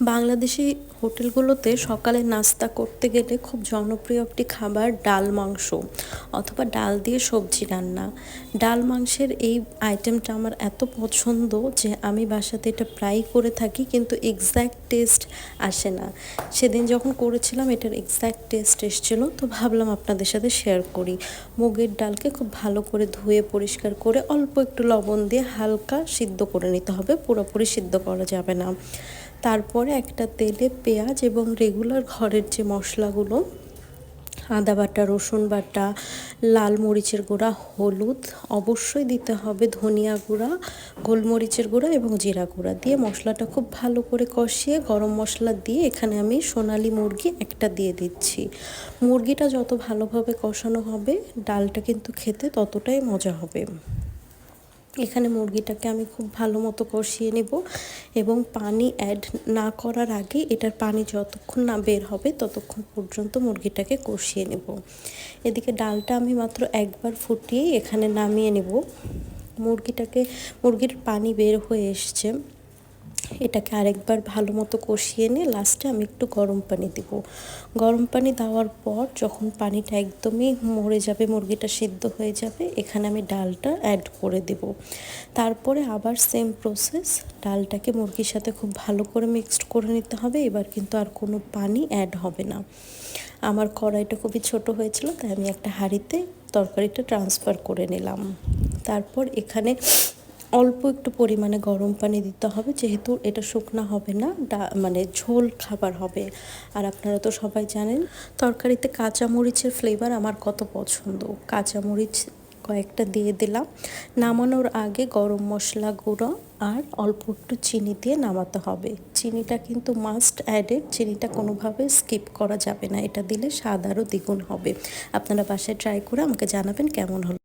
বাংলাদেশি হোটেলগুলোতে সকালে নাস্তা করতে গেলে খুব জনপ্রিয় একটি খাবার ডাল মাংস অথবা ডাল দিয়ে সবজি রান্না। ডাল মাংসের এই আইটেমটা আমার এত পছন্দ যে আমি বাসাতে এটা প্রায় করে থাকি কিন্তু এক্স্যাক্ট টেস্ট আসে না। সেদিন যখন করেছিলাম এটার এক্স্যাক্ট টেস্ট এসেছিল তো ভাবলাম আপনাদের সাথে শেয়ার করি। মুগের ডালকে খুব ভালো করে ধুয়ে পরিষ্কার করে অল্প একটু লবণ দিয়ে হালকা সিদ্ধ করে নিতে হবে, পুরোপুরি সিদ্ধ করা যাবে না। তারপরে একটা তেলে পেঁয়াজ এবং রেগুলার ঘরের যে মশলাগুলো, আদা বাটা, রসুন বাটা, লাল মরিচের গুঁড়া, হলুদ, অবশ্যই দিতে হবে ধনিয়া গুঁড়া, গোলমরিচের গুঁড়া এবং জিরা গুঁড়া দিয়ে মশলাটা খুব ভালো করে কষিয়ে গরম মশলা দিয়ে এখানে আমি সোনালি মুরগি একটা দিয়ে দিচ্ছি। মুরগিটা যত ভালোভাবে কষানো হবে, ডালটা কিন্তু খেতে ততটাই মজা হবে। এখানে মুরগিটাকে আমি খুব ভালো মতো কষিয়ে নেব এবং পানি অ্যাড না করার আগে এটার পানি যতক্ষণ না বের হবে ততক্ষণ পর্যন্ত মুরগিটাকে কষিয়ে নেব। এদিকে ডালটা আমি মাত্র একবার ফুটিয়ে এখানে নামিয়ে নেব। মুরগিটাকে, মুরগির পানি বের হয়ে এসছে। এটাকে আরেকবার ভালো মতো কষিয়ে নিয়ে লাস্টে আমি একটু গরম পানি দেব। গরম পানি দেওয়ার পর যখন পানিটা একদমই মরে যাবে, মুরগিটা সিদ্ধ হয়ে যাবে, এখানে আমি ডালটা অ্যাড করে দেব। তারপরে আবার সেম প্রসেস ডালটাকে মুরগির সাথে খুব ভালো করে মিক্সড করে নিতে হবে, এবার কিন্তু আর কোনো পানি অ্যাড হবে না। আমার কড়াইটা খুবই ছোট হয়েছিল, তাই আমি একটা হাঁড়িতে তরকারিটা ট্রান্সফার করে নিলাম। তারপর এখানে অল্প একটু পরিমাণে গরম পানি দিতে হবে, যেহেতু এটা শুকনা হবে না মানে ঝোল খাবার হবে। আর আপনারা তো সবাই জানেন, তরকারিতে কাঁচা মরিচের ফ্লেভার আমার কত পছন্দ। কাঁচা মরিচ কয়েকটা দিয়ে দিলাম। নামানোর আগে গরম মশলা গুঁড়ো আর অল্প একটু চিনি দিয়ে নামাতে হবে। চিনিটা কিন্তু মাস্ট অ্যাডেড চিনিটা কোনোভাবে স্কিপ করা যাবে না। এটা দিলে স্বাদ আরও দ্বিগুণ হবে। আপনারা বাসায় ট্রাই করে আমাকে জানাবেন কেমন হলো